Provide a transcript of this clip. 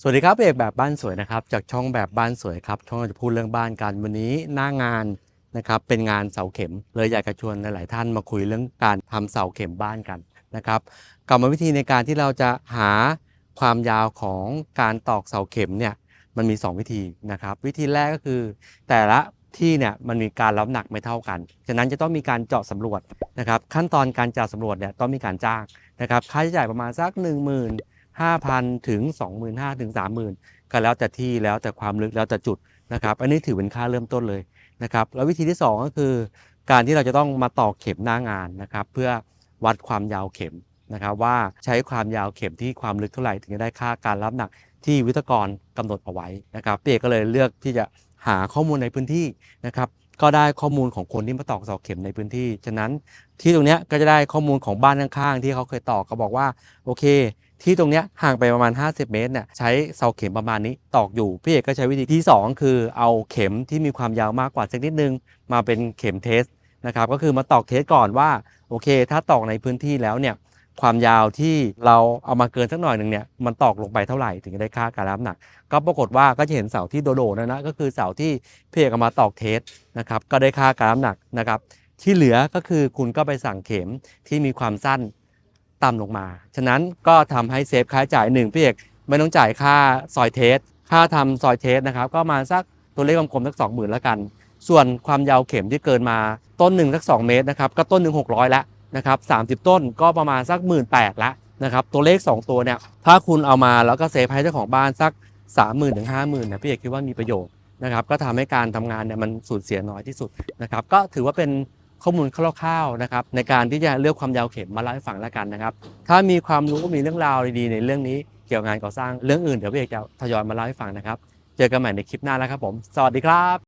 สวัสดีครับเอกแบบบ้านสวยนะครับ จากช่องแบบบ้านสวยครับช่องจะพูดเรื่องบ้านกันวันนี้หน้างานนะครับเป็นงานเสาเข็มเลยอยากจะชวนหลาย ๆ ท่านมาคุยเรื่องการทำเสาเข็มบ้านกันนะครับกรรมวิธีในการที่เราจะหาความยาวของการตอกเสาเข็มเนี่ยมันมี 2 วิธีนะครับ วิธีแรกก็คือ แต่ละที่เนี่ยมันมีการรับหนักไม่เท่ากัน ฉะนั้นจะต้องมีการเจาะสำรวจนะครับ ขั้นตอนการเจาะสำรวจเนี่ยต้องมีการจ้างนะครับ ค่าใช้จ่ายประมาณสัก 1 0 0 0 0 5,000 ถึง 25,000 ถึง 30,000 ก็แล้วแต่ที่แล้วแต่ความลึกแล้วแต่จุดนะครับ อันนี้ถือเป็นค่าเริ่มต้นเลยนะครับ แล้ววิธีที่ 2 ก็คือ การที่เราจะต้องมาตอกเข็มหน้างานนะครับ เพื่อวัดความยาวเข็มนะครับ ว่าใช้ความยาวเข็มที่ความลึกเท่าไหร่ถึงจะได้ค่าการรับหนักที่วิศวกรกำหนดเอาไว้นะครับเปียกก็เลยเลือกที่จะหาข้อมูลในพื้นที่นะครับก็ได้ข้อมูลของคนที่มาตอกเสาเข็มในพื้นที่ ฉะนั้นที่ตรงนี้ก็จะได้ข้อมูลของบ้านข้างๆ ที่เขาเคยตอกเขาบอกว่าโอเค ที่ตรงเนี้ยห่างไปประมาณ 50 เมตรเนี่ยใช้เสาเข็มประมาณนี้ตอกอยู่พี่เอกก็ใช้วิธีที่ 2 คือเอาเข็มที่มีความยาวมากกว่าสักนิดนึง มาเป็นเข็มเทสนะครับก็คือมาตอกเทสก่อนว่าโอเค ถ้าตอกในพื้นที่แล้วเนี่ยความยาวที่เราเอามาเกินสักหน่อยหนึ่งเนี่ยมันตอกลงไปเท่าไหร่ถึงจะได้ค่าการรับหนัก ก็ปรากฏว่าก็จะเห็นเสาที่โดดๆนะนะก็คือเสาที่เพี่เอกมาตอกเทสนะครับก็ได้ค่าการรับหนักนะครับที่เหลือก็คือคุณก็ไปสั่งเข็มที่มีความสั้น ต่ำลงมา ฉะนั้นก็ทำให้เซฟค่าใช้จ่ายหนึ่งพี่เอกไม่ต้องจ่ายค่าซอยเทส ค่าทำซอยเทสนะครับ ก็มาสักตัวเลขกลมๆสักสองหมื่นแล้วกัน ส่วนความยาวเข็มที่เกินมาต้นหนึ่งสัก 2 เมตรนะครับ ก็ต้นหนึ่งหกร้อยแล้วนะครับสามสิบต้นก็ประมาณสักหมื่นแปดล้วนะครับ ตัวเลข 2 ตัวเนี่ยถ้าคุณเอามาแล้วก็เซฟให้เจ้าของบ้านสัก3 0 0 0 0ถึงห้าหมื่นนี่ยพี่เอกคิดว่ามีประโยชน์นะครับ ก็ทำให้การทำงานเนี่ยมันสูญเสียน้อยที่สุดนะครับ ก็ถือว่าเป็น ข้อมูลคร่าวๆนะครับในการที่จะเลือกความยาวเข็มมาเล่าให้ฟังแล้วกันนะครับ ถ้ามีความรู้มีเรื่องราวดีๆในเรื่องนี้เกี่ยวกับงานก่อสร้างเรื่องอื่นเดี๋ยวพี่เอกจะทยอยมาเล่าให้ฟังนะครับ เจอกันใหม่ในคลิปหน้าแล้วครับผม สวัสดีครับ